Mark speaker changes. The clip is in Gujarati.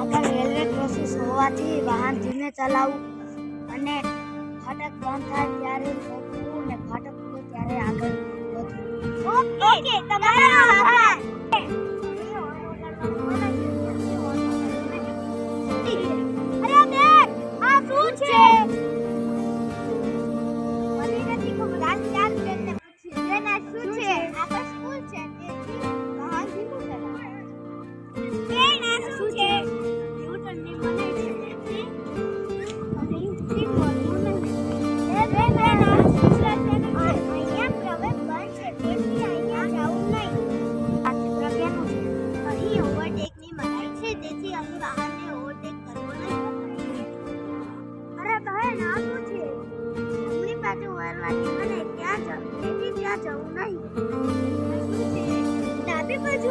Speaker 1: ઓકે રેલવે ક્રોસિસ હોવાથી વાહન ધીમે ચલાવવું અને ફાટક બંધ થાય ત્યારે રોકવું ત્યારે આગળ ઓકે તમારો આભાર. મને ક્યાં જવું દીદી ત્યાં જવું નહીં. ડાબી બાજુ